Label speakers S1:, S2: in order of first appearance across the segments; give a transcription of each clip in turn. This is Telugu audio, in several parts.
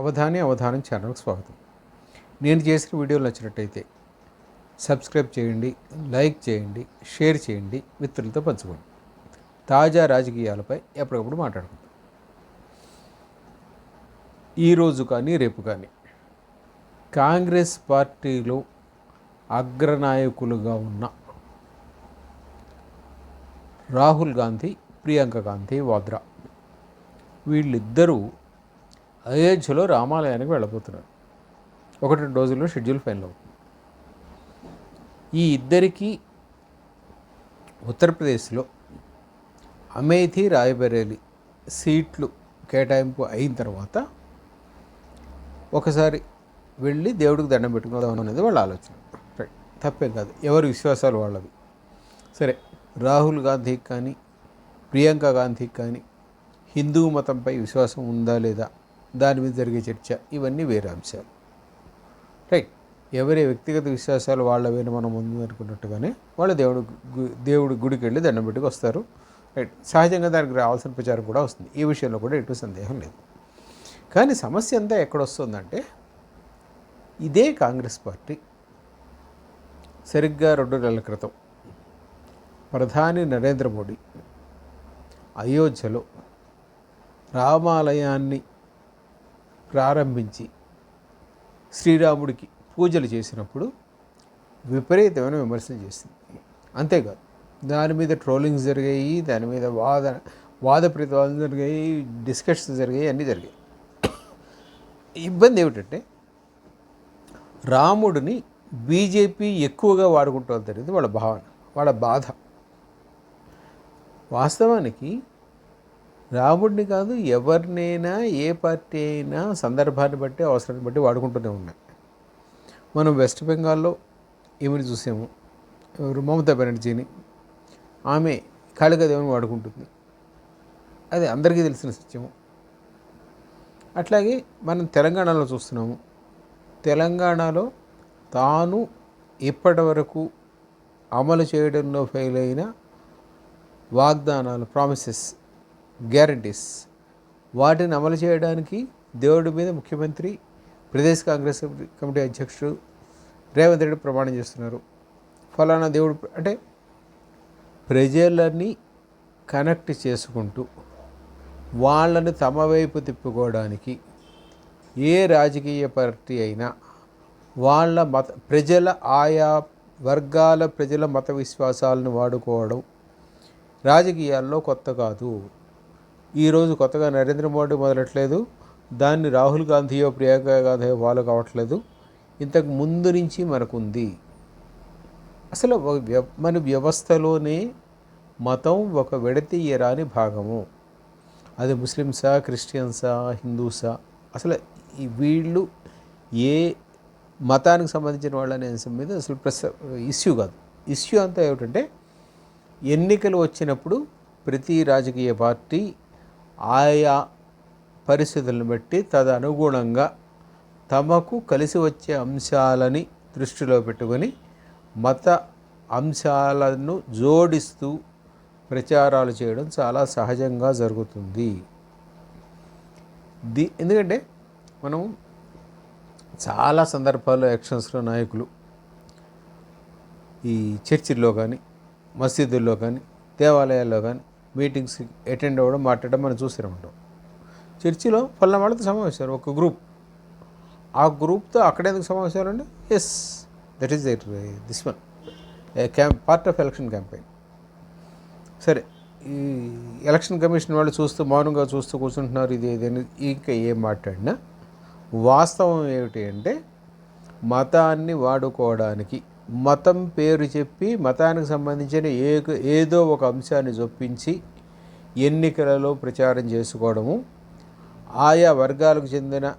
S1: అవధాని అవధానం ఛానల్కి స్వాగతం. నేను చేసిన వీడియోలు నచ్చినట్టయితే సబ్స్క్రైబ్ చేయండి లైక్ చేయండి షేర్ చేయండి మిత్రులతో పంచుకోండి. తాజా రాజకీయాలపై ఎప్పటికప్పుడు మాట్లాడుకుందాం. ఈరోజు కానీ రేపు కానీ కాంగ్రెస్ పార్టీలో అగ్రనాయకులుగా ఉన్న రాహుల్ గాంధీ ప్రియాంక గాంధీ వాద్రా వీళ్ళిద్దరూ అయోధ్యలో రామాలయానికి వెళ్ళబోతున్నారు. ఒకటి రెండు రోజుల్లో షెడ్యూల్ ఫైనల్ అవుతుంది. ఈ ఇద్దరికి ఉత్తరప్రదేశ్లో అమేథి రాయబరేలి సీట్లు కేటాయింపు అయిన తర్వాత ఒకసారి వెళ్ళి దేవుడికి దండం పెట్టుకుందాం అనేది వాళ్ళ ఆలోచన. రైట్ తప్పేం కాదు. ఎవరి విశ్వాసాలు వాళ్ళవి. సరే రాహుల్ గాంధీకి కానీ ప్రియాంక గాంధీకి కానీ హిందూ మతంపై విశ్వాసం ఉందా లేదా దాని మీద జరిగే చర్చ ఇవన్నీ వేరే అంశాలు. రైట్. ఎవరి వ్యక్తిగత విశ్వాసాలు వాళ్ళవేనా మనం ముందు అనుకున్నట్టుగానే వాళ్ళు దేవుడు గు- దేవుడి గుడికి వెళ్ళి దండం పెట్టుకు వస్తారు. రైట్. సహజంగా దానికి రావాల్సిన ప్రచారం కూడా వస్తుంది. ఈ విషయంలో కూడా ఎటు సందేహం లేదు. కానీ సమస్య అంతా ఎక్కడొస్తుందంటే ఇదే కాంగ్రెస్ పార్టీ సరిగ్గా రెండు నెలల క్రితం ప్రధాని నరేంద్ర మోడీ అయోధ్యలో రామాలయాన్ని ప్రారంభించి శ్రీరాముడికి పూజలు చేసినప్పుడు విపరీతమైన విమర్శలు చేసింది. అంతేకాదు దాని మీద ట్రోలింగ్స్ జరిగాయి దాని మీద వాద వాద ప్రతివాదం జరిగాయి డిస్కషన్స్ జరిగాయి అన్నీ జరిగాయి. ఇబ్బంది ఏమిటంటే రాముడిని బీజేపీ ఎక్కువగా వాడుకుంటుంది అనేది వాళ్ళ భావన వాళ్ళ బాధ. వాస్తవానికి రాముడిని కాదు ఎవరినైనా ఏ పార్టీ అయినా సందర్భాన్ని బట్టి అవసరాన్ని బట్టి వాడుకుంటూనే ఉన్నాయి. మనం వెస్ట్ బెంగాల్లో ఏమని చూసాము? మమతా బెనర్జీని. ఆమె కాళికాదేవిని వాడుకుంటుంది. అది అందరికీ తెలిసిన సత్యము. అట్లాగే మనం తెలంగాణలో చూస్తున్నాము. తెలంగాణలో తాను ఇప్పటి వరకు అమలు చేయడంలో ఫెయిల్ అయిన వాగ్దానాలు ప్రామిసెస్ గ్యారంటీస్. వాటిని అమలు చేయడానికి దేవుడి మీద ముఖ్యమంత్రి ప్రదేశ్ కాంగ్రెస్ కమిటీ అధ్యక్షుడు రేవంత్ రెడ్డి ప్రమాణం చేస్తున్నారు. ఫలానా దేవుడు అంటే ప్రజలని కనెక్ట్ చేసుకుంటూ వాళ్ళని తమ వైపు తిప్పుకోవడానికి ఏ రాజకీయ పార్టీ అయినా వాళ్ళ మత ప్రజల ఆయా వర్గాల ప్రజల మత విశ్వాసాలను వాడుకోవడం రాజకీయాల్లో కొత్త కాదు. ఈరోజు కొత్తగా నరేంద్ర మోడీ మొదలట్లేదు. దాన్ని రాహుల్ గాంధీయో ప్రియాంక గాంధీయో ఫాలో కావట్లేదు. ఇంతకు ముందు నుంచి మనకుంది. అసలు ఒక వ్య- మన వ్యవస్థలోనే మతం ఒక విడతీయరాని భాగము. అది ముస్లిమ్సా క్రిస్టియన్సా హిందూసా? అసలు వీళ్ళు ఏ మతానికి సంబంధించిన వాళ్ళనే అంశం మీద అసలు ప్రస ఇష్యూ కాదు. ఇష్యూ అంతా ఏమిటంటే ఎన్నికలు వచ్చినప్పుడు ప్రతి రాజకీయ పార్టీ ఆయా పరిస్థితులను బట్టి తదనుగుణంగా తమకు కలిసి వచ్చే అంశాలని దృష్టిలో పెట్టుకొని మత అంశాలను జోడిస్తూ ప్రచారాలు చేయడం చాలా సహజంగా జరుగుతుంది. ది ఎందుకంటే మనం చాలా సందర్భాల్లో యాక్షన్స్లో నాయకులు ఈ చర్చిల్లో కానీ మసీదుల్లో కానీ దేవాలయాల్లో కానీ మీటింగ్స్ అటెండ్ అవ్వడం మాట్లాడడం మనం చూస్తూనే ఉంటాం. చర్చిలో ఫలానా వాళ్ళతో సమావేశాలు ఒక గ్రూప్. ఆ గ్రూప్తో అక్కడ ఎందుకు సమావేశాలు అండి yes that is that this one camp part of election campaign సరే ఈ ఎలక్షన్ కమిషన్ వాళ్ళు చూస్తూ మౌనంగా చూస్తూ కూర్చుంటున్నారు ఇది ఏదైనా ఇంకా ఏం మాట్లాడినా వాస్తవం ఏమిటి అంటే మతాన్ని వాడుకోవడానికి మతం పేరు చెప్పి మతానికి సంబంధించిన ఏ ఏదో ఒక అంశాన్ని చొప్పించి ఎన్నికలలో ప్రచారం చేసుకోవడము ఆయా వర్గాలకు చెందిన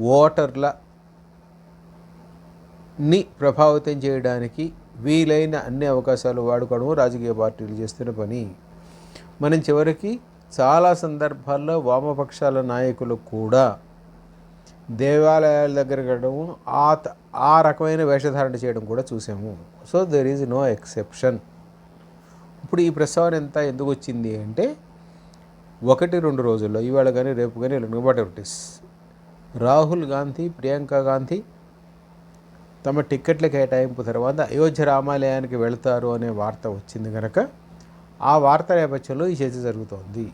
S1: ఓటర్ల ని ప్రభావితం చేయడానికి వీలైన అన్ని అవకాశాలు వాడుకోవడం రాజకీయ పార్టీలు చేస్తున్న పని. మనం చివరికి చాలా సందర్భాల్లో వామపక్షాల నాయకులు కూడా దేవాలయాల దగ్గర వెళ్ళడము ఆ త- ఆ రకమైన వేషధారణ చేయడం కూడా చూసాము. So there is no exception ఇప్పుడు ఈ ప్రస్తావన ఎంత ఎందుకు వచ్చింది అంటే ఒకటి రెండు రోజుల్లో ఇవాళ కానీ రేపు కానీ ఎల్లుండి వాట్ ఎవర్ రాహుల్ గాంధీ ప్రియాంక గాంధీ తమ టిక్కెట్ల కేటాయింపు తర్వాత అయోధ్య రామాలయానికి వెళ్తారు అనే వార్త వచ్చింది కనుక ఆ వార్త నేపథ్యంలో ఈ చర్చ జరుగుతోంది.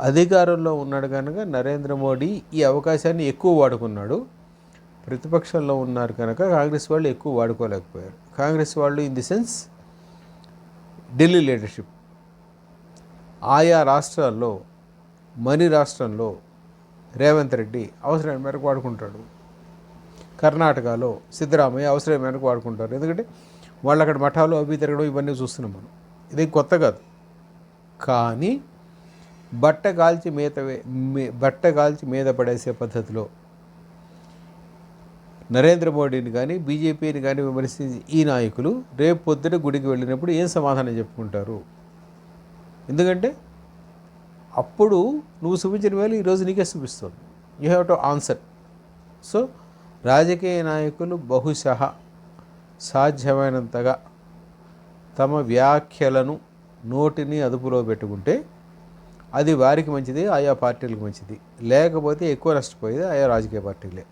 S1: అధికారంలో ఉన్నాడు కనుక నరేంద్ర మోడీ ఈ అవకాశాన్ని ఎక్కువ వాడుకున్నాడు. ప్రతిపక్షంలో ఉన్నారు కనుక కాంగ్రెస్ వాళ్ళు ఎక్కువ వాడుకోలేకపోయారు. కాంగ్రెస్ వాళ్ళు in the sense Delhi leadership ఆయా రాష్ట్రాల్లో మని రాష్ట్రంలో రేవంత్ రెడ్డి అవసరమైన మేరకు వాడుకుంటాడు. కర్ణాటకలో సిద్ధరామయ్య అవసరం మేరకు వాడుకుంటారు. ఎందుకంటే వాళ్ళు అక్కడ మఠాలు అవి తిరగడం ఇవన్నీ చూస్తున్నాం మనం. ఇది కొత్త కాదు. కానీ బట్ట కాల్చి మీద బట్ట కాల్చి మీద పడేసే పద్ధతిలో నరేంద్ర మోడీని కానీ బీజేపీని కానీ విమర్శించి ఈ నాయకులు రేపు పొద్దున గుడికి వెళ్ళినప్పుడు ఏం సమాధానం చెప్పుకుంటారు? ఎందుకంటే అప్పుడు నువ్వు చూపించిన వేళ ఈరోజు నీకే చూపిస్తుంది you have to answer so రాజకీయ నాయకులు బహుశ సాధ్యమైనంతగా తమ వ్యాఖ్యలను నోటిని అదుపులో పెట్టుకుంటే అది వారికి మంచిది ఆయా పార్టీలకు మంచిది. లేకపోతే ఎక్కువ నష్టపోయేది ఆయా రాజకీయ పార్టీలే.